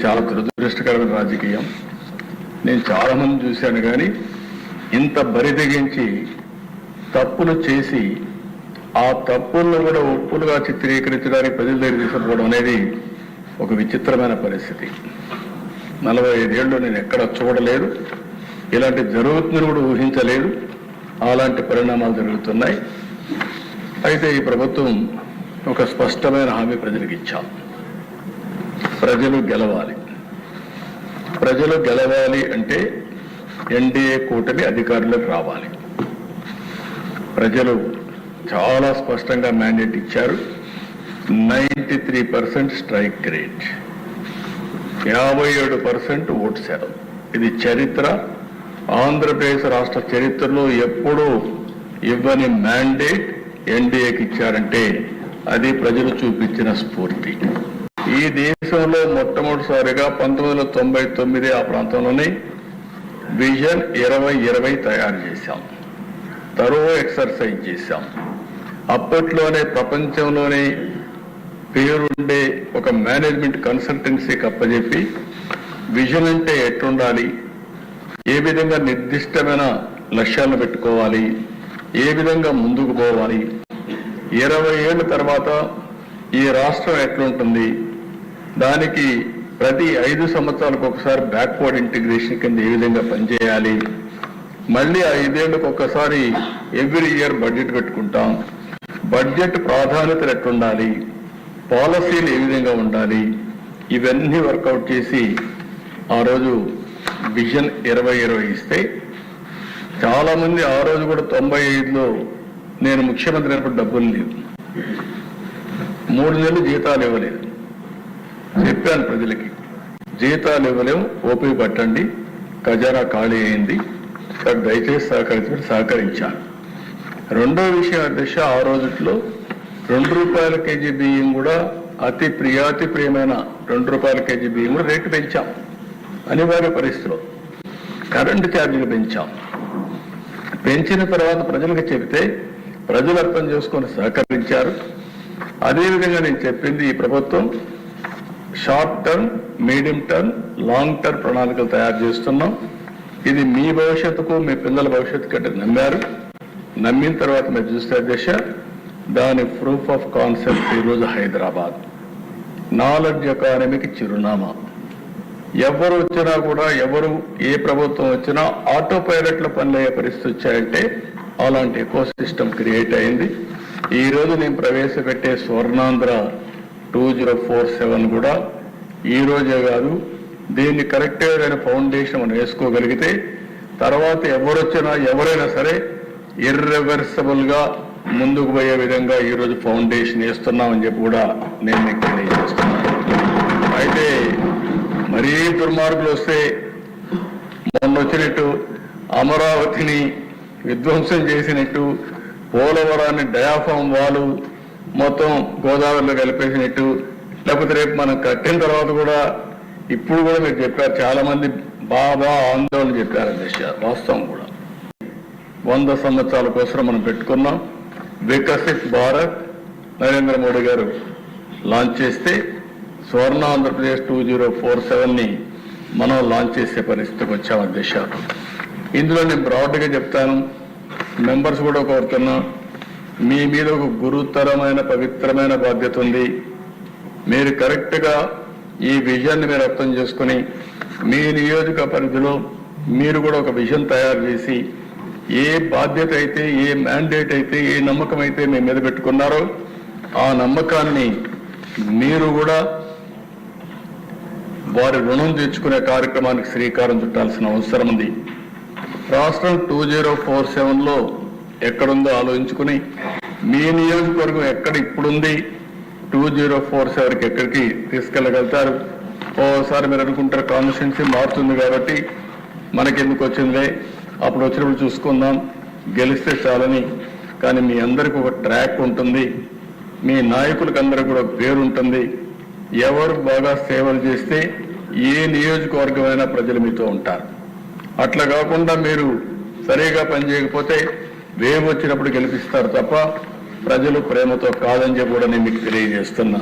చాలా దురదృష్టకరమైన రాజకీయం. నేను చాలా మంది చూశాను కానీ ఇంత బరిదగించి తప్పులు చేసి ఆ తప్పులను కూడా ఒప్పులుగా చిత్రీకరించడానికి ప్రజల దగ్గర తీసుకుపోవడం అనేది ఒక విచిత్రమైన పరిస్థితి. నలభై ఐదేళ్ళు నేను ఎక్కడ చూడలేదు. ఇలాంటి జరుగుతుందని కూడా ఊహించలేదు. అలాంటి పరిణామాలు జరుగుతున్నాయి. అయితే ఈ ప్రభుత్వం ఒక స్పష్టమైన హామీ ప్రజలకు ఇచ్చాం. ప్రజలు గెలవాలి. ప్రజలు గెలవాలి అంటే ఎన్డీఏ కూటమి అధికారులకు రావాలి. ప్రజలు చాలా స్పష్టంగా మ్యాండేట్ ఇచ్చారు. Ninety three percent strike rate. యాభై ఏడు పర్సెంట్ ఓటు శాతం ఇది చరిత్ర. ఆంధ్రప్రదేశ్ రాష్ట్ర చరిత్రలో ఎప్పుడూ ఇవ్వని మ్యాండేట్ ఎన్డీఏకి ఇచ్చారంటే అది ప్రజలు చూపించిన స్ఫూర్తి. ఈ దేశంలో మొట్టమొదటిసారిగా పంతొమ్మిది వందల తొంభై తొమ్మిది ఆ ప్రాంతంలోనే విజన్ ఇరవై ఇరవై తయారు చేశాం. తరువ ఎక్సర్సైజ్ చేశాం. అప్పట్లోనే ప్రపంచంలోనే పేరుండే ఒక మేనేజ్మెంట్ కన్సల్టెన్సీకి అప్పచెప్పి విజన్ అంటే ఎట్లుండాలి? ఏ విధంగా నిర్దిష్టమైన లక్ష్యాలను పెట్టుకోవాలి? ఏ విధంగా ముందుకు పోవాలి? ఇరవై ఏళ్ళ తర్వాత ఈ రాష్ట్రం ఎట్లుంటుంది? దానికి ప్రతి ఐదు సంవత్సరాలకు ఒకసారి బ్యాక్వర్డ్ ఇంటిగ్రేషన్ కింద ఏ విధంగా పనిచేయాలి? మళ్ళీ ఐదేళ్ళకు ఒక్కసారి ఎవ్రీ ఇయర్ బడ్జెట్ పెట్టుకుంటాం బడ్జెట్ ప్రాధాన్యతలు ఎట్లుండాలి? పాలసీలు ఏ విధంగా ఉండాలి? ఇవన్నీ వర్కౌట్ చేసి ఆ రోజు విజన్ ఇరవై ఇరవై ఇస్తే చాలా మంది ఆ రోజు కూడా తొంభై ఐదులో నేను ముఖ్యమంత్రి అయినప్పుడు డబ్బులు లేవు. మూడు నెలలు జీతాలు ఇవ్వలేదు. చెప్పాను ప్రజలకి. జీతాలు ఇవ్వలేము ఓపిక పట్టండి ఖజానా ఖాళీ అయింది. దయచేసి సహకరించమని సహకరించాను రెండో విషయం అధ్యక్ష ఆ రోజుట్లో రెండు రూపాయల కేజీ బియ్యం కూడా అతి ప్రియాతి ప్రియమైన రెండు రూపాయల కేజీ బియ్యం కూడా రేటు పెంచాం. అనివార్య పరిస్థితిలో కరెంటు ఛార్జీలు పెంచాం. పెంచిన తర్వాత ప్రజలకు చెబితే ప్రజలు అర్థం చేసుకొని సహకరించారు. అదేవిధంగా నేను చెప్పింది ఈ ప్రభుత్వం short term medium term long term ప్రణాళికలు తయారు చేస్తున్నాం. ఇది మీ భవిష్యత్తుకు మీ పిల్లల భవిష్యత్తు కంటే నమ్మారు. నమ్మిన తర్వాత మీరు చూస్తే దశ దాని ప్రూఫ్ ఆఫ్ కాన్సెప్ట్ ఈరోజు హైదరాబాద్. నాలెడ్జ్ ఎకానమీకి చిరునామా. ఎవరు వచ్చినా కూడా ఎవరు ఏ ప్రభుత్వం వచ్చినా ఆటో పైలట్ల పనులయ్యే పరిస్థితి వచ్చాయంటే అలాంటి ఎకో సిస్టమ్ క్రియేట్ అయింది. ఈ రోజు నేను ప్రవేశపెట్టే Swarnandhra two zero four seven కూడా ఈ రోజే కాదు దీన్ని కరెక్ట్ అయిన ఫౌండేషన్ మనం వేసుకోగలిగితే తర్వాత ఎవరొచ్చినా ఎవరైనా సరే ఇర్రివర్సబుల్గా ముందుకు పోయే విధంగా ఈ రోజు ఫౌండేషన్ వేస్తున్నామని చెప్పి కూడా నేను మీకు తెలియజేస్తున్నాను. అయితే మరీ దుర్మార్గులు వస్తే మొన్న వచ్చినట్టు అమరావతిని విధ్వంసం చేసినట్టు పోలవరాన్ని డయాఫామ్ వాలు మొత్తం గోదావరిలో కలిపేసినట్టు లేకపోతే రేపు మనం కట్టిన తర్వాత కూడా ఇప్పుడు కూడా మీరు చెప్పారు చాలా మంది బాగా ఆందోళన చెప్పారు దిశ వాస్తవం కూడా. వంద సంవత్సరాల కోసం మనం పెట్టుకున్నాం. వికసిత్ భారత్ నరేంద్ర మోడీ గారు లాంచ్ చేస్తే Swarna Andhra Pradesh two zero four సెవెన్ని మనం లాంచ్ చేసే పరిస్థితికి వచ్చాం అధ్యక్ష. ఇందులో నేను బ్రాడ్గా చెప్తాను. మెంబర్స్ కూడా కోరుతున్నా. మీ మీద ఒక గురుతరమైన పవిత్రమైన బాధ్యత ఉంది. మీరు కరెక్ట్గా ఈ విజయాన్ని మీరు అర్థం చేసుకుని మీ నియోజక పరిధిలో మీరు కూడా ఒక విజన్ తయారు చేసి ఏ బాధ్యత అయితే ఏ మ్యాండేట్ అయితే ఏ నమ్మకం అయితే మీ మీద పెట్టుకున్నారో ఆ నమ్మకాన్ని మీరు కూడా వారి రుణం తీర్చుకునే కార్యక్రమానికి శ్రీకారం చుట్టాల్సిన అవసరం ఉంది. రాష్ట్రం టూ జీరో ఫోర్ సెవెన్లో ఎక్కడుందో ఆలోచించుకుని మీ నియోజకవర్గం ఎక్కడ ఇప్పుడుంది టూ జీరో ఫోర్ సెవెన్కి ఎక్కడికి తీసుకెళ్ళగలుగుతారు? ఓసారి మీరు అనుకుంటారు కాన్స్టిట్యున్సీ మారుతుంది కాబట్టి మనకి ఎందుకు వచ్చిందే? అప్పుడు వచ్చినప్పుడు చూసుకుందాం. గెలిస్తే చాలని. కానీ మీ అందరికి ఒక ట్రాక్ ఉంటుంది. మీ నాయకులకు అందరికి కూడా పేరు ఉంటుంది. ఎవరు బాగా సేవలు చేస్తే ఏ నియోజకవర్గమైనా ప్రజలు మీతో ఉంటారు. అట్లా కాకుండా మీరు సరిగా పనిచేయకపోతే వేవ్ వచ్చినప్పుడు గెలిపిస్తారు తప్ప ప్రజలు ప్రేమతో కాదని చెప్పి కూడా నేను మీకు తెలియజేస్తున్నా.